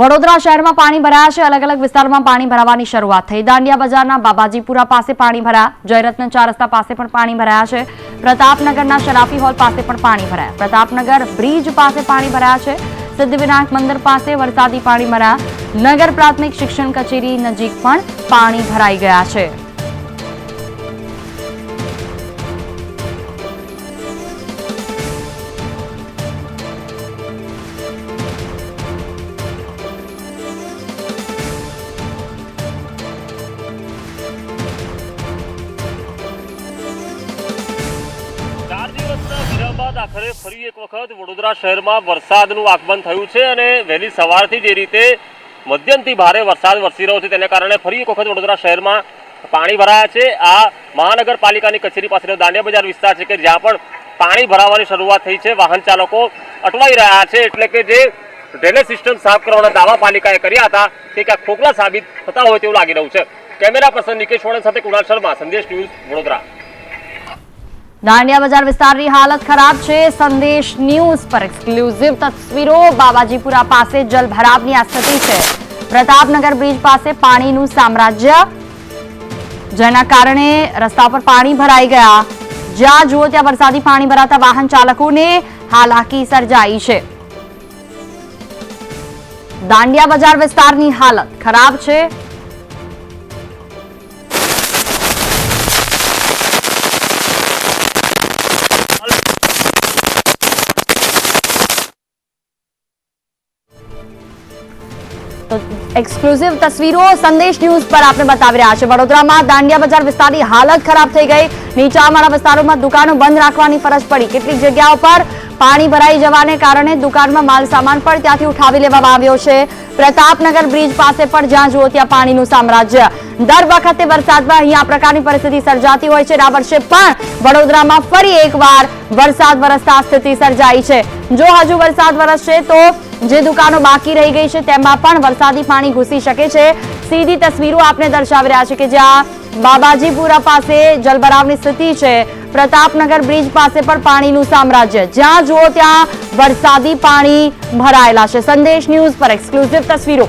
વડોદરા શહેરમાં પાણી ભરાયા છે. અલગ અલગ વિસ્તારોમાં પાણી ભરાવાની શરૂઆત થઈ. દાંડિયા બજારના બાબાજીપુરા પાસે પાણી ભરાયા. જયરત્ન ચાર રસ્તા પાસે પણ પાણી ભરાયા છે. પ્રતાપનગરના શરાફી હોલ પાસે પણ પાણી ભરાયા. પ્રતાપનગર બ્રિજ પાસે પાણી ભરાયા છે. સિદ્ધિવિનાયક મંદિર પાસે વરસાદી પાણી ભરાયા. નગર પ્રાથમિક શિક્ષણ કચેરી નજીક પણ પાણી ભરાઈ ગયા છે. આખરે ફરી એક વખત વડોદરા શહેરમાં વરસાદનું આગમન થયું છે અને વહેલી સવારથી જે રીતે મધ્યમથી ભારે વરસાદ વરસી રહ્યો છે, તેને કારણે ફરી એક વખત વડોદરા શહેરમાં પાણી ભરાયા છે. આ મહાનગરપાલિકાની કચેરી પાસેનો દાંડિયા બજાર વિસ્તાર છે કે જ્યાં પણ પાણી ભરાવાની શરૂઆત થઈ છે. વાહન ચાલકો અટવાઈ રહ્યા છે એટલે કે જે ડ્રેનેજ સિસ્ટમ સાફ કરવાના દાવા પાલિકાએ કર્યા હતા, તે ક્યાંક ખોખલા સાબિત થતા હોય તેવું લાગી રહ્યું છે. કેમેરા પર્સન નિકેશ વણન સાથે કુણાલ શર્મા, સંદેશ ન્યૂઝ વડોદરા. દાંડિયા બજાર વિસ્તારની હાલત ખરાબ છે. સંદેશ ન્યૂઝ પર એક્સક્લુઝિવ તસવીરો. બાબાજીપુરા પાસે જલભરાવની આ સ્થિતિ છે. પ્રતાપનગર બ્રિજ પાસે પાણીનું સામ્રાજ્ય, જેના કારણે રસ્તા પર પાણી ભરાઈ ગયા. જ્યાં જુઓ ત્યાં વરસાદી પાણી ભરાતા વાહન ચાલકોને હાલાકી સર્જાઈ છે. દાંડિયા બજાર વિસ્તારની હાલત ખરાબ છે. તો એક્સક્લુઝિવ તસવીરો સંદેશ ન્યૂઝ પર આપણે બતાવી રહ્યા છે વડોદરામાં દાંડિયા બજાર વિસ્તારની હાલત ખરાબ થઈ ગઈ. નીચાણવાળા વિસ્તારોમાં દુકાનો બંધ રાખવાની ફરજ પડી. કેટલીક જગ્યાઓ પર પાણી ભરાઈ જવાને કારણે દુકાનમાં માલ સામાન પણ ત્યાંથી ઉઠાવી લેવામાં આવ્યો છે. પ્રતાપનગર બ્રિજ પાસે પણ જ્યાં જુઓ ત્યાં પાણીનું સામ્રાજ્ય. દર વખતે વરસાદમાં અહીંયા આ પ્રકારની પરિસ્થિતિ સર્જાતી હોય છે. આ વર્ષે પણ વડોદરામાં ફરી એકવાર વરસાદ વરસતા સ્થિતિ સર્જાઈ છે. જો હજુ વરસાદ વરસશે તો જે દુકાનો બાકી રહી ગઈ છે, તેમાં પણ વરસાદી પાણી ઘૂસી શકે છે. સીધી તસવીરો આપને દર્શાવી રહ્યા છે કે જ્યાં બાબાજીપુરા પાસે જલભરાવની સ્થિતિ છે. પ્રતાપનગર બ્રિજ પાસે પણ પાણીનું સામ્રાજ્ય. જ્યાં જુઓ ત્યાં વરસાદી પાણી ભરાયેલા છે. સંદેશ ન્યૂઝ પર એક્સક્લુઝિવ તસવીરો.